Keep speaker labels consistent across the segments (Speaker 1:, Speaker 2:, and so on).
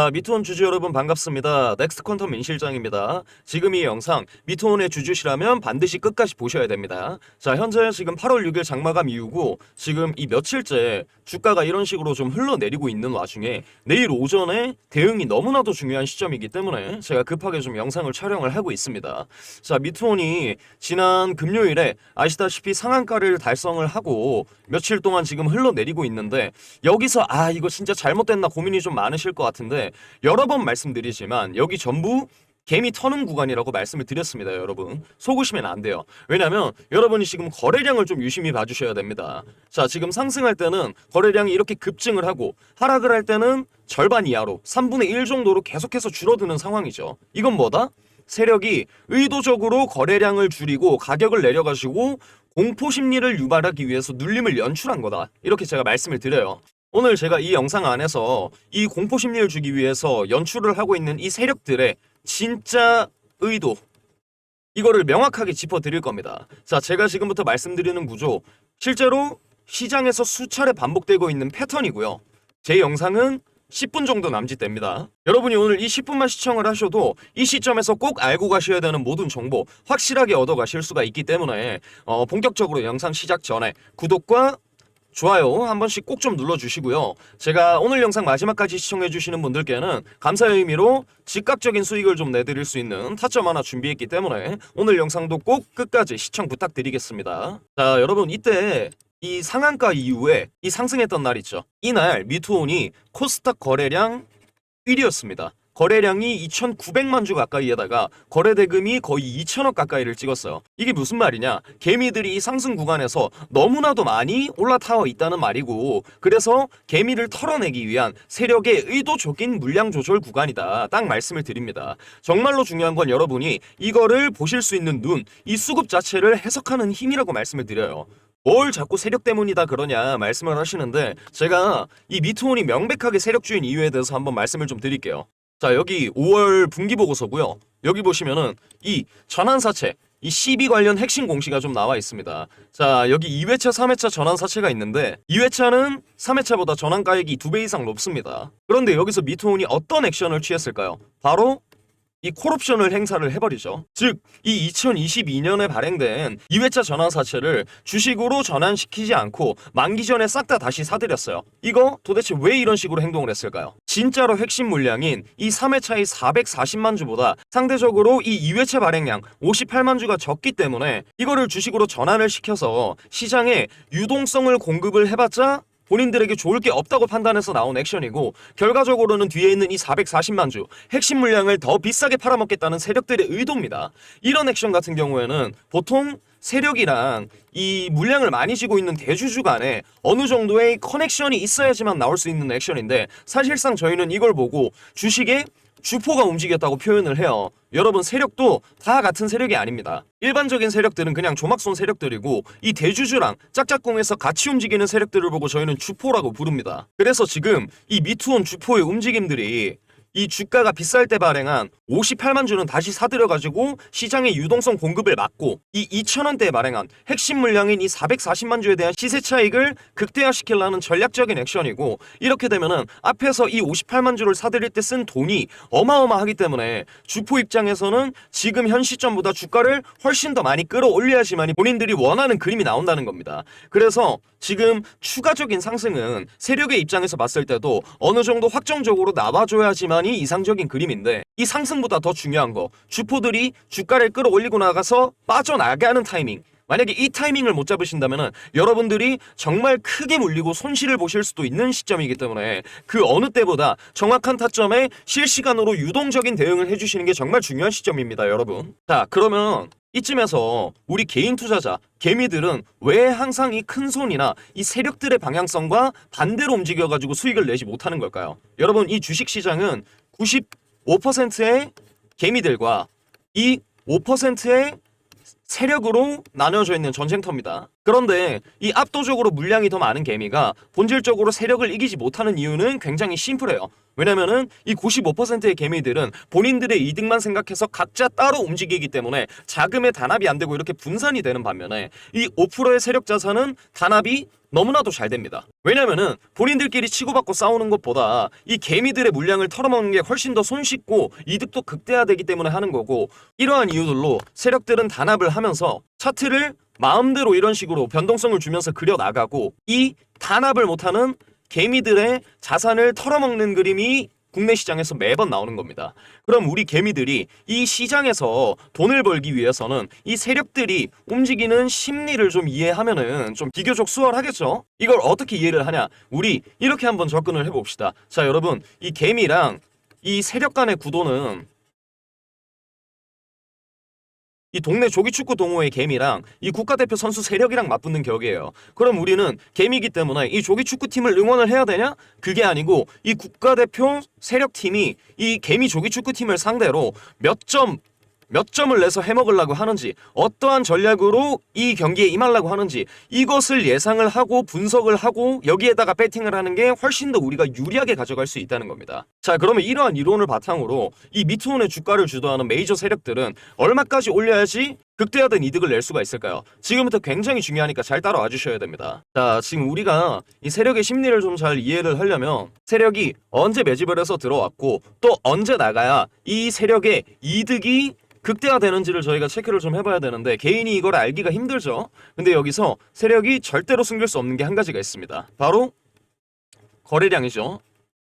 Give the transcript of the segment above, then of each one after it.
Speaker 1: 자, 미투온 주주 여러분 반갑습니다. 넥스트 퀀텀 민 실장입니다. 지금 이 영상 미투온의 주주시라면 반드시 끝까지 보셔야 됩니다. 자, 현재 지금 8월 6일 장마감 이후고 지금 이 며칠째 주가가 이런 식으로 좀 흘러내리고 있는 와중에 내일 오전에 대응이 너무나도 중요한 시점이기 때문에 제가 급하게 좀 영상을 촬영을 하고 있습니다. 자, 미투온이 지난 금요일에 아시다시피 상한가를 달성을 하고 며칠 동안 지금 흘러내리고 있는데 여기서 아 이거 진짜 잘못됐나 고민이 좀 많으실 것 같은데 여러 번 말씀드리지만 여기 전부 개미 터는 구간이라고 말씀을 드렸습니다, 여러분. 속으시면 안 돼요. 왜냐면 여러분이 지금 거래량을 좀 유심히 봐주셔야 됩니다. 자, 지금 상승할 때는 거래량이 이렇게 급증을 하고 하락을 할 때는 절반 이하로 3분의 1 정도로 계속해서 줄어드는 상황이죠. 이건 뭐다? 세력이 의도적으로 거래량을 줄이고 가격을 내려가지고 공포 심리를 유발하기 위해서 눌림을 연출한 거다. 이렇게 제가 말씀을 드려요. 오늘 제가 이 영상 안에서 이 공포 심리를 주기 위해서 연출을 하고 있는 이 세력들의 진짜 의도 이거를 명확하게 짚어 드릴 겁니다. 자, 제가 지금부터 말씀드리는 구조 실제로 시장에서 수차례 반복되고 있는 패턴이고요. 제 영상은 10분 정도 남짓됩니다. 여러분이 오늘 이 10분만 시청을 하셔도 이 시점에서 꼭 알고 가셔야 되는 모든 정보 확실하게 얻어 가실 수가 있기 때문에 어, 본격적으로 영상 시작 전에 구독과 좋아요 한 번씩 꼭 좀 눌러주시고요. 제가 오늘 영상 마지막까지 시청해주시는 분들께는 감사의 의미로 즉각적인 수익을 좀 내드릴 수 있는 타점 하나 준비했기 때문에 오늘 영상도 꼭 끝까지 시청 부탁드리겠습니다. 자, 여러분 이때 이 상한가 이후에 이 상승했던 날 있죠. 이날 미투온이 코스닥 거래량 1위였습니다. 거래량이 2,900만 주 가까이에다가 거래 대금이 거의 2천억 가까이를 찍었어요. 이게 무슨 말이냐? 개미들이 이 상승 구간에서 너무나도 많이 올라타워 있다는 말이고, 그래서 개미를 털어내기 위한 세력의 의도적인 물량 조절 구간이다. 딱 말씀을 드립니다. 정말로 중요한 건 여러분이 이거를 보실 수 있는 눈, 이 수급 자체를 해석하는 힘이라고 말씀을 드려요. 뭘 자꾸 세력 때문이다 그러냐 말씀을 하시는데 제가 이 미투온이 명백하게 세력주인 이유에 대해서 한번 말씀을 좀 드릴게요. 자 여기 5월 분기 보고서고요. 여기 보시면은 이 전환사채 이 CB 관련 핵심 공시가 좀 나와 있습니다. 자 여기 2회차 3회차 전환사채가 있는데 2회차는 3회차보다 전환가액이 2배 이상 높습니다. 그런데 여기서 미투온이 어떤 액션을 취했을까요? 바로 이 콜옵션을 행사를 해버리죠. 즉, 이 2022년에 발행된 2회차 전환사채를 주식으로 전환시키지 않고 만기 전에 싹 다 다시 사들였어요. 이거 도대체 왜 이런 식으로 행동을 했을까요? 진짜로 핵심 물량인 이 3회차의 440만 주보다 상대적으로 이 2회차 발행량 58만 주가 적기 때문에 이거를 주식으로 전환을 시켜서 시장에 유동성을 공급을 해봤자 본인들에게 좋을 게 없다고 판단해서 나온 액션이고 결과적으로는 뒤에 있는 이 440만 주 핵심 물량을 더 비싸게 팔아먹겠다는 세력들의 의도입니다. 이런 액션 같은 경우에는 보통 세력이랑 이 물량을 많이 쥐고 있는 대주주 간에 어느 정도의 커넥션이 있어야지만 나올 수 있는 액션인데 사실상 저희는 이걸 보고 주식에 주포가 움직였다고 표현을 해요. 여러분 세력도 다 같은 세력이 아닙니다. 일반적인 세력들은 그냥 조막손 세력들이고 이 대주주랑 짝짝꿍에서 같이 움직이는 세력들을 보고 저희는 주포라고 부릅니다. 그래서 지금 이 미투온 주포의 움직임들이 이 주가가 비쌀 때 발행한 58만 주는 다시 사들여가지고 시장의 유동성 공급을 막고 이 2천원대에 발행한 핵심 물량인 이 440만 주에 대한 시세 차익을 극대화시키려는 전략적인 액션이고 이렇게 되면은 앞에서 이 58만 주를 사들일 때 쓴 돈이 어마어마하기 때문에 주포 입장에서는 지금 현 시점보다 주가를 훨씬 더 많이 끌어올려야지만이 본인들이 원하는 그림이 나온다는 겁니다. 그래서 지금 추가적인 상승은 세력의 입장에서 봤을 때도 어느 정도 확정적으로 나와줘야지만 이 이상적인 그림인데 이 상승보다 더 중요한 거 주포들이 주가를 끌어올리고 나가서 빠져나가는 타이밍. 만약에 이 타이밍을 못 잡으신다면 여러분들이 정말 크게 물리고 손실을 보실 수도 있는 시점이기 때문에 그 어느 때보다 정확한 타점에 실시간으로 유동적인 대응을 해주시는 게 정말 중요한 시점입니다 여러분. 자 그러면 이쯤에서 우리 개인 투자자 개미들은 왜 항상 이 큰 손이나 이 세력들의 방향성과 반대로 움직여가지고 수익을 내지 못하는 걸까요? 여러분 이 주식 시장은 95%의 개미들과 이 5%의 세력으로 나뉘어져 있는 전쟁터입니다. 그런데 이 압도적으로 물량이 더 많은 개미가 본질적으로 세력을 이기지 못하는 이유는 굉장히 심플해요. 왜냐면은 이 95%의 개미들은 본인들의 이득만 생각해서 각자 따로 움직이기 때문에 자금의 단합이 안 되고 이렇게 분산이 되는 반면에 이 5%의 세력 자산은 단합이 너무나도 잘 됩니다. 왜냐면은 본인들끼리 치고받고 싸우는 것보다 이 개미들의 물량을 털어먹는 게 훨씬 더 손쉽고 이득도 극대화되기 때문에 하는 거고 이러한 이유들로 세력들은 단합을 하면서 차트를 마음대로 이런 식으로 변동성을 주면서 그려 나가고 이 단합을 못하는 개미들의 자산을 털어먹는 그림이 국내 시장에서 매번 나오는 겁니다. 그럼 우리 개미들이 이 시장에서 돈을 벌기 위해서는 이 세력들이 움직이는 심리를 좀 이해하면은 좀 비교적 수월하겠죠? 이걸 어떻게 이해를 하냐? 우리 이렇게 한번 접근을 해봅시다. 자, 여러분, 이 개미랑 이 세력 간의 구도는 이 동네 조기축구 동호회 개미랑 이 국가대표 선수 세력이랑 맞붙는 격이에요. 그럼 우리는 개미기 때문에 이 조기축구팀을 응원을 해야 되냐? 그게 아니고 이 국가대표 세력팀이 이 개미 조기축구팀을 상대로 몇 점, 몇 점을 내서 해먹으려고 하는지 어떠한 전략으로 이 경기에 임하려고 하는지 이것을 예상을 하고 분석을 하고 여기에다가 배팅을 하는 게 훨씬 더 우리가 유리하게 가져갈 수 있다는 겁니다. 자 그러면 이러한 이론을 바탕으로 이 미투혼의 주가를 주도하는 메이저 세력들은 얼마까지 올려야지 극대화된 이득을 낼 수가 있을까요? 지금부터 굉장히 중요하니까 잘 따라와 주셔야 됩니다. 자, 지금 우리가 이 세력의 심리를 좀 잘 이해를 하려면 세력이 언제 매집을 해서 들어왔고 또 언제 나가야 이 세력의 이득이 극대화되는지를 저희가 체크를 좀 해봐야 되는데 개인이 이걸 알기가 힘들죠. 근데 여기서 세력이 절대로 숨길 수 없는 게 한 가지가 있습니다. 바로 거래량이죠.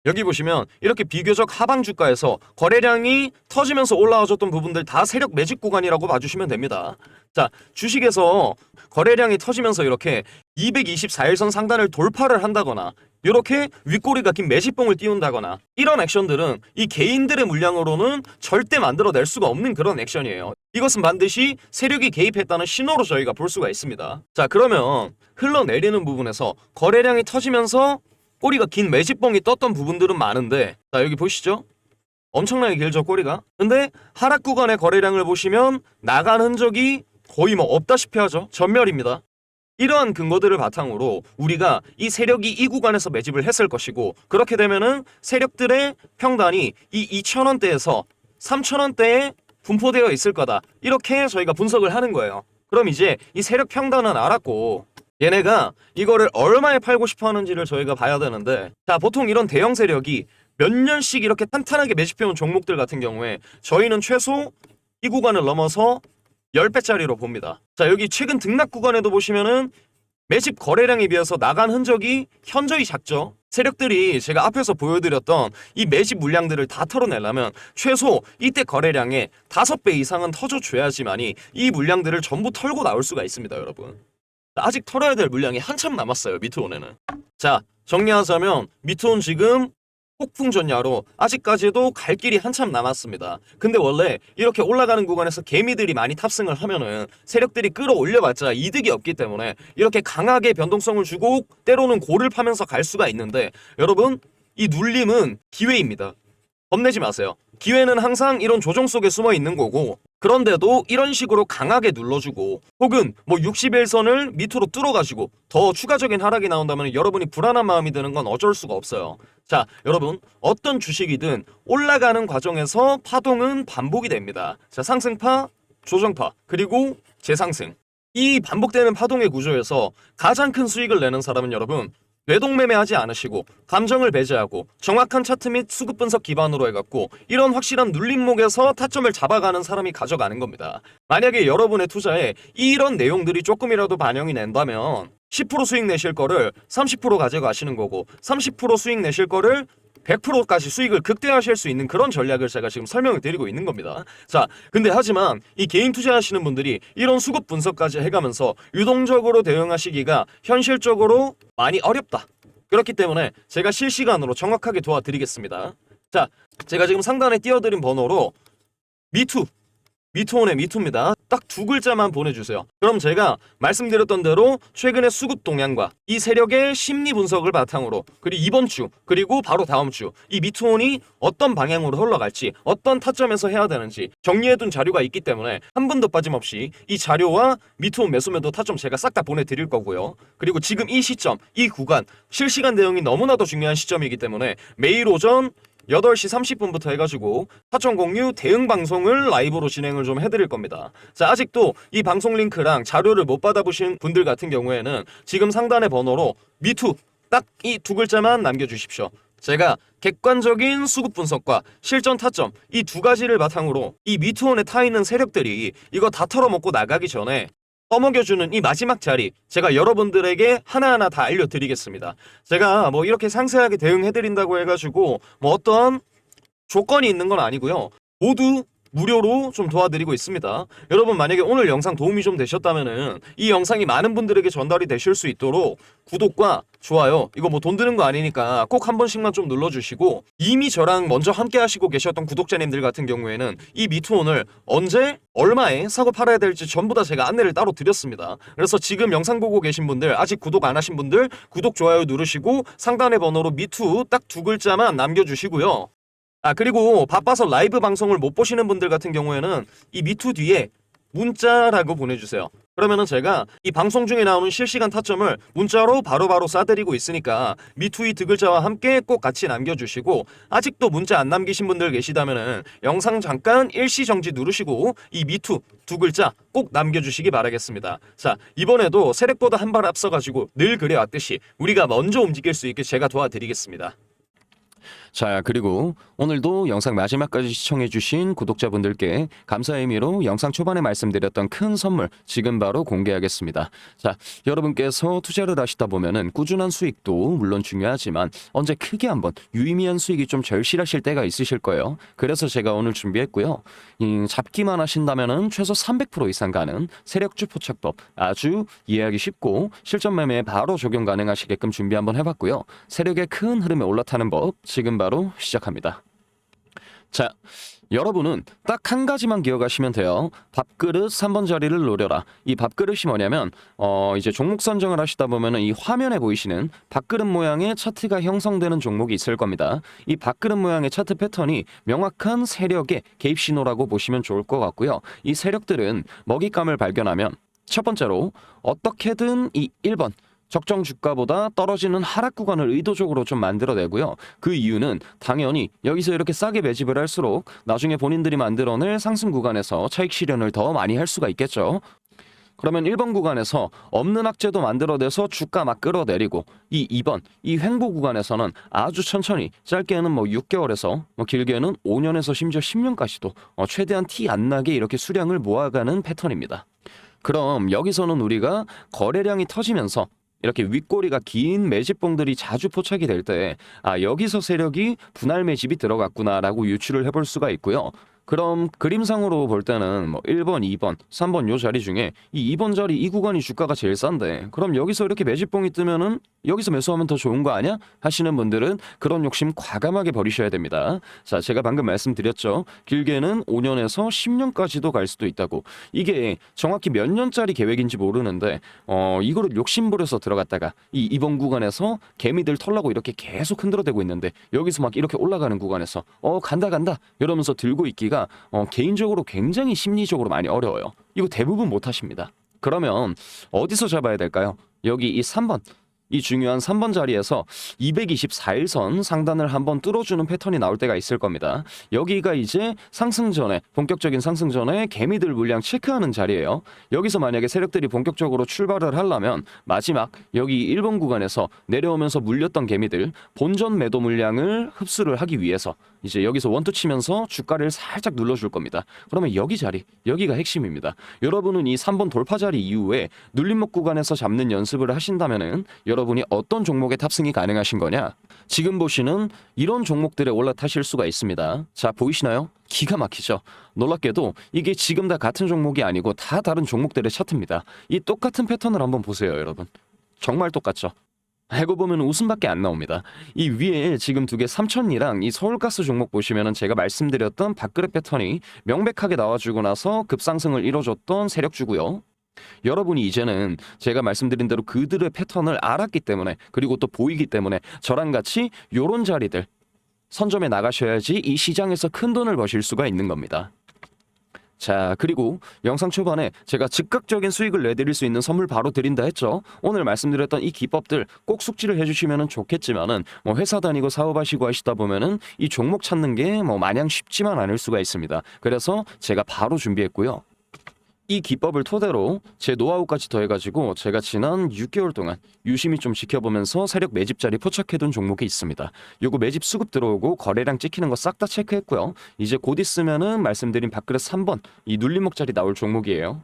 Speaker 1: 여기 보시면 이렇게 비교적 하방 주가에서 거래량이 터지면서 올라와줬던 부분들 다 세력 매집 구간이라고 봐주시면 됩니다. 자, 주식에서 거래량이 터지면서 이렇게 224일선 상단을 돌파를 한다거나 이렇게 윗꼬리가 긴 매집봉을 띄운다거나 이런 액션들은 이 개인들의 물량으로는 절대 만들어낼 수가 없는 그런 액션이에요. 이것은 반드시 세력이 개입했다는 신호로 저희가 볼 수가 있습니다. 자, 그러면 흘러내리는 부분에서 거래량이 터지면서 꼬리가 긴 매집봉이 떴던 부분들은 많은데 자 여기 보시죠 엄청나게 길죠 꼬리가 근데 하락 구간의 거래량을 보시면 나간 흔적이 거의 뭐 없다시피 하죠 전멸입니다 이러한 근거들을 바탕으로 우리가 이 세력이 이 구간에서 매집을 했을 것이고 그렇게 되면은 세력들의 평단이 이 2,000원대에서 3,000원대에 분포되어 있을 거다. 이렇게 저희가 분석을 하는 거예요. 그럼 이제 이 세력 평단은 알았고 얘네가 이거를 얼마에 팔고 싶어 하는지를 저희가 봐야 되는데 자 보통 이런 대형 세력이 몇 년씩 이렇게 탄탄하게 매집해온 종목들 같은 경우에 저희는 최소 이 구간을 넘어서 10배짜리로 봅니다. 자 여기 최근 등락 구간에도 보시면은 매집 거래량에 비해서 나간 흔적이 현저히 작죠. 세력들이 제가 앞에서 보여드렸던 이 매집 물량들을 다 털어내려면 최소 이때 거래량의 5배 이상은 터져줘야지만이 이 물량들을 전부 털고 나올 수가 있습니다 여러분. 아직 털어야 될 물량이 한참 남았어요 미트온에는. 자 정리하자면 미트온 지금 폭풍 전야로 아직까지도 갈 길이 한참 남았습니다 근데 원래 이렇게 올라가는 구간에서 개미들이 많이 탑승을 하면은 세력들이 끌어올려봤자 이득이 없기 때문에 이렇게 강하게 변동성을 주고 때로는 골을 파면서 갈 수가 있는데 여러분 이 눌림은 기회입니다 겁내지 마세요. 기회는 항상 이런 조정 속에 숨어 있는 거고 그런데도 이런 식으로 강하게 눌러주고 혹은 뭐 60일선을 밑으로 뚫어가지고 더 추가적인 하락이 나온다면 여러분이 불안한 마음이 드는 건 어쩔 수가 없어요. 자 여러분 어떤 주식이든 올라가는 과정에서 파동은 반복이 됩니다. 자 상승파, 조정파 그리고 재상승 이 반복되는 파동의 구조에서 가장 큰 수익을 내는 사람은 여러분 뇌동매매하지 않으시고 감정을 배제하고 정확한 차트 및 수급 분석 기반으로 해갖고 이런 확실한 눌림목에서 타점을 잡아가는 사람이 가져가는 겁니다. 만약에 여러분의 투자에 이런 내용들이 조금이라도 반영이 된다면 10% 수익 내실 거를 30% 가져가시는 거고 30% 수익 내실 거를 100%까지 수익을 극대화하실 수 있는 그런 전략을 제가 지금 설명을 드리고 있는 겁니다. 자, 근데 하지만 이 개인 투자하시는 분들이 이런 수급 분석까지 해가면서 유동적으로 대응하시기가 현실적으로 많이 어렵다. 그렇기 때문에 제가 실시간으로 정확하게 도와드리겠습니다. 자, 제가 지금 상단에 띄워드린 번호로 미투 미투온의 미투입니다. 딱 두 글자만 보내주세요. 그럼 제가 말씀드렸던 대로 최근의 수급 동향과 이 세력의 심리 분석을 바탕으로 그리고 이번 주 그리고 바로 다음 주 이 미투온이 어떤 방향으로 흘러갈지 어떤 타점에서 해야 되는지 정리해둔 자료가 있기 때문에 한 분도 빠짐없이 이 자료와 미투온 매수매도 타점 제가 싹 다 보내드릴 거고요. 그리고 지금 이 시점 이 구간 실시간 대응이 너무나도 중요한 시점이기 때문에 매일 오전 8시 30분부터 해가지고 사천 공유 대응 방송을 라이브로 진행을 좀 해드릴 겁니다. 자, 아직도 이 방송 링크랑 자료를 못 받아보신 분들 같은 경우에는 지금 상단의 번호로 미투 딱 이 두 글자만 남겨주십시오. 제가 객관적인 수급 분석과 실전 타점 이 두 가지를 바탕으로 이 미투온에 타 있는 세력들이 이거 다 털어먹고 나가기 전에 떠먹여주는 이 마지막 자리 제가 여러분들에게 하나하나 다 알려드리겠습니다. 제가 뭐 이렇게 상세하게 대응해드린다고 해가지고 뭐 어떤 조건이 있는 건 아니고요. 모두 무료로 좀 도와드리고 있습니다. 여러분 만약에 오늘 영상 도움이 좀 되셨다면은 이 영상이 많은 분들에게 전달이 되실 수 있도록 구독과 좋아요 이거 뭐 돈 드는 거 아니니까 꼭 한 번씩만 좀 눌러주시고 이미 저랑 먼저 함께 하시고 계셨던 구독자님들 같은 경우에는 이 미투온을 언제 얼마에 사고 팔아야 될지 전부 다 제가 안내를 따로 드렸습니다. 그래서 지금 영상 보고 계신 분들 아직 구독 안 하신 분들 구독 좋아요 누르시고 상단의 번호로 미투 딱 두 글자만 남겨주시고요. 아 그리고 바빠서 라이브 방송을 못 보시는 분들 같은 경우에는 이 미투 뒤에 문자라고 보내주세요. 그러면은 제가 이 방송 중에 나오는 실시간 타점을 문자로 바로바로 쏴드리고 있으니까 미투이 두 글자와 함께 꼭 같이 남겨주시고 아직도 문자 안 남기신 분들 계시다면은 영상 잠깐 일시 정지 누르시고 이 미투 두 글자 꼭 남겨주시기 바라겠습니다. 자 이번에도 세력보다 한 발 앞서가지고 늘 그래왔듯이 우리가 먼저 움직일 수 있게 제가 도와드리겠습니다.
Speaker 2: 자, 그리고 오늘도 영상 마지막까지 시청해주신 구독자분들께 감사의 의미로 영상 초반에 말씀드렸던 큰 선물 지금 바로 공개하겠습니다. 자, 여러분께서 투자를 하시다 보면은 꾸준한 수익도 물론 중요하지만 언제 크게 한번 유의미한 수익이 좀 절실하실 때가 있으실 거예요. 그래서 제가 오늘 준비했고요. 이, 잡기만 하신다면은 최소 300% 이상 가는 세력주 포착법 아주 이해하기 쉽고 실전 매매에 바로 적용 가능하시게끔 준비 한번 해봤고요. 세력의 큰 흐름에 올라타는 법 지금 바로 시작합니다. 자, 여러분은 딱 한 가지만 기억하시면 돼요. 밥그릇 3번 자리를 노려라. 이 밥그릇이 뭐냐면 어 이제 종목 선정을 하시다 보면은 이 화면에 보이시는 밥그릇 모양의 차트가 형성되는 종목이 있을 겁니다. 이 밥그릇 모양의 차트 패턴이 명확한 세력의 개입 신호라고 보시면 좋을 것 같고요. 이 세력들은 먹잇감을 발견하면 첫 번째로 어떻게든 이 1번 적정 주가보다 떨어지는 하락 구간을 의도적으로 좀 만들어내고요. 그 이유는 당연히 여기서 이렇게 싸게 매집을 할수록 나중에 본인들이 만들어낼 상승 구간에서 차익 실현을 더 많이 할 수가 있겠죠. 그러면 1번 구간에서 없는 악재도 만들어내서 주가 막 끌어내리고 이 2번 이 횡보 구간에서는 아주 천천히 짧게는 뭐 6개월에서 뭐 길게는 5년에서 심지어 10년까지도 어, 최대한 티 안 나게 이렇게 수량을 모아가는 패턴입니다. 그럼 여기서는 우리가 거래량이 터지면서 이렇게 윗꼬리가 긴 매집봉들이 자주 포착이 될 때 아 여기서 세력이 분할 매집이 들어갔구나라고 유추를 해볼 수가 있고요. 그럼 그림상으로 볼 때는 뭐 1번, 2번, 3번 요 자리 중에 이 2번 자리 이 구간이 주가가 제일 싼데 그럼 여기서 이렇게 매집봉이 뜨면은 여기서 매수하면 더 좋은 거 아니야? 하시는 분들은 그런 욕심 과감하게 버리셔야 됩니다. 자, 제가 방금 말씀드렸죠. 길게는 5년에서 10년까지도 갈 수도 있다고. 이게 정확히 몇 년짜리 계획인지 모르는데 어 이거를 욕심 부려서 들어갔다가 이 이번 구간에서 개미들 털라고 이렇게 계속 흔들어대고 있는데 여기서 막 이렇게 올라가는 구간에서 어 간다 간다 이러면서 들고 있기가 어 개인적으로 굉장히 심리적으로 많이 어려워요. 이거 대부분 못 하십니다. 그러면 어디서 잡아야 될까요? 여기 이 3번 이 중요한 3번 자리에서 224일선 상단을 한번 뚫어주는 패턴이 나올 때가 있을 겁니다. 여기가 이제 상승 전에 본격적인 상승 전에 개미들 물량 체크하는 자리예요. 여기서 만약에 세력들이 본격적으로 출발을 하려면 마지막 여기 1번 구간에서 내려오면서 물렸던 개미들 본전 매도 물량을 흡수를 하기 위해서 이제 여기서 원투 치면서 주가를 살짝 눌러줄 겁니다. 그러면 여기 자리 여기가 핵심입니다. 여러분은 이 3번 돌파 자리 이후에 눌림목 구간에서 잡는 연습을 하신다면은 여러분 이 어떤 종목에 탑승이 가능하신 거냐? 지금 보시는 이런 종목들에 올라타실 수가 있습니다. 자, 보이시나요? 기가 막히죠. 놀랍게도 이게 지금 다 같은 종목이 아니고 다 다른 종목들의 차트입니다. 이 똑같은 패턴을 한번 보세요, 여러분. 정말 똑같죠. 알고 보면 웃음밖에 안 나옵니다. 이 위에 지금 두 개 삼천리랑 이 서울가스 종목 보시면은 제가 말씀드렸던 밥그릇 패턴이 명백하게 나와주고 나서 급상승을 이뤄줬던 세력주고요. 여러분이 이제는 제가 말씀드린 대로 그들의 패턴을 알았기 때문에 그리고 또 보이기 때문에 저랑 같이 요런 자리들 선점에 나가셔야지 이 시장에서 큰 돈을 버실 수가 있는 겁니다. 자, 그리고 영상 초반에 제가 즉각적인 수익을 내드릴 수 있는 선물 바로 드린다 했죠. 오늘 말씀드렸던 이 기법들 꼭 숙지를 해주시면 좋겠지만은 뭐 회사 다니고 사업하시고 하시다 보면은 이 종목 찾는 게 뭐 마냥 쉽지만 않을 수가 있습니다. 그래서 제가 바로 준비했고요. 이 기법을 토대로 제 노하우까지 더해가지고 제가 지난 6개월 동안 유심히 좀 지켜보면서 세력 매집 자리 포착해둔 종목이 있습니다. 요거 매집 수급 들어오고 거래량 찍히는 거 싹 다 체크했고요. 이제 곧 있으면은 말씀드린 밥그릇 3번 이 눌림목 자리 나올 종목이에요.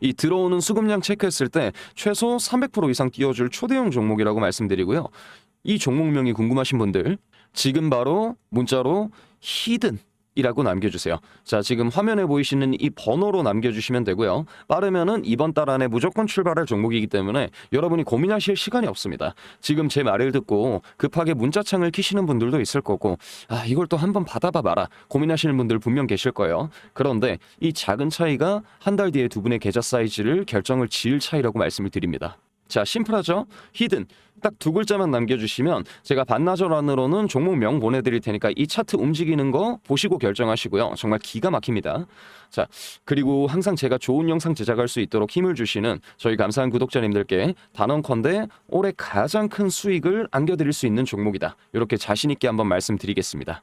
Speaker 2: 이 들어오는 수급량 체크했을 때 최소 300% 이상 띄워줄 초대형 종목이라고 말씀드리고요. 이 종목명이 궁금하신 분들 지금 바로 문자로 히든 이라고 남겨주세요. 자, 지금 화면에 보이시는 이 번호로 남겨주시면 되고요. 빠르면은 이번 달 안에 무조건 출발할 종목이기 때문에 여러분이 고민하실 시간이 없습니다. 지금 제 말을 듣고 급하게 문자창을 키시는 분들도 있을 거고, 아, 이걸 또 한번 받아봐 봐라. 고민하시는 분들 분명 계실 거예요. 그런데 이 작은 차이가 한 달 뒤에 두 분의 계좌 사이즈를 결정을 지을 차이라고 말씀을 드립니다. 자, 심플하죠? 히든. 딱 두 글자만 남겨주시면 제가 반나절 안으로는 종목명 보내드릴 테니까 이 차트 움직이는 거 보시고 결정하시고요. 정말 기가 막힙니다. 자, 그리고 항상 제가 좋은 영상 제작할 수 있도록 힘을 주시는 저희 감사한 구독자님들께 단언컨대 올해 가장 큰 수익을 안겨드릴 수 있는 종목이다. 이렇게 자신 있게 한번 말씀드리겠습니다.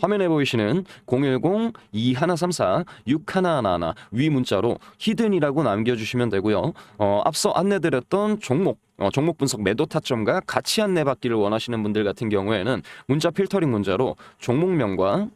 Speaker 2: 화면에 보이시는 010-2134-6111 위 문자로 히든이라고 남겨주시면 되고요. 어, 앞서 안내드렸던 종목 어, 종목 분석 매도 타점과 같이 안내받기를 원하시는 분들 같은 경우에는 문자 필터링 문자로 종목명과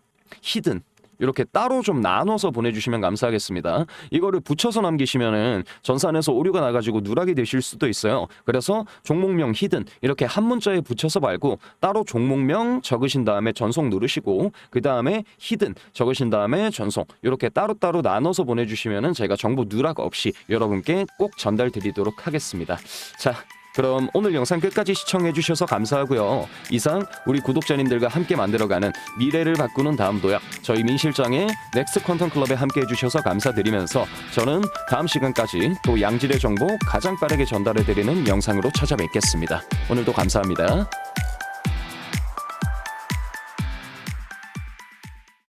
Speaker 2: 히든 이렇게 따로 좀 나눠서 보내주시면 감사하겠습니다. 이거를 붙여서 남기시면은 전산에서 오류가 나가지고 누락이 되실 수도 있어요. 그래서 종목명 히든 이렇게 한 문자에 붙여서 말고 따로 종목명 적으신 다음에 전송 누르시고 그 다음에 히든 적으신 다음에 전송 이렇게 따로따로 나눠서 보내주시면은 제가 정보 누락 없이 여러분께 꼭 전달 드리도록 하겠습니다. 자. 그럼 오늘 영상 끝까지 시청해 주셔서 감사하고요. 이상 우리 구독자님들과 함께 만들어가는 미래를 바꾸는 다음 도약 저희 민 실장의 넥스트 퀀텀 클럽에 함께 해주셔서 감사드리면서 저는 다음 시간까지 또 양질의 정보 가장 빠르게 전달해 드리는 영상으로 찾아뵙겠습니다. 오늘도 감사합니다.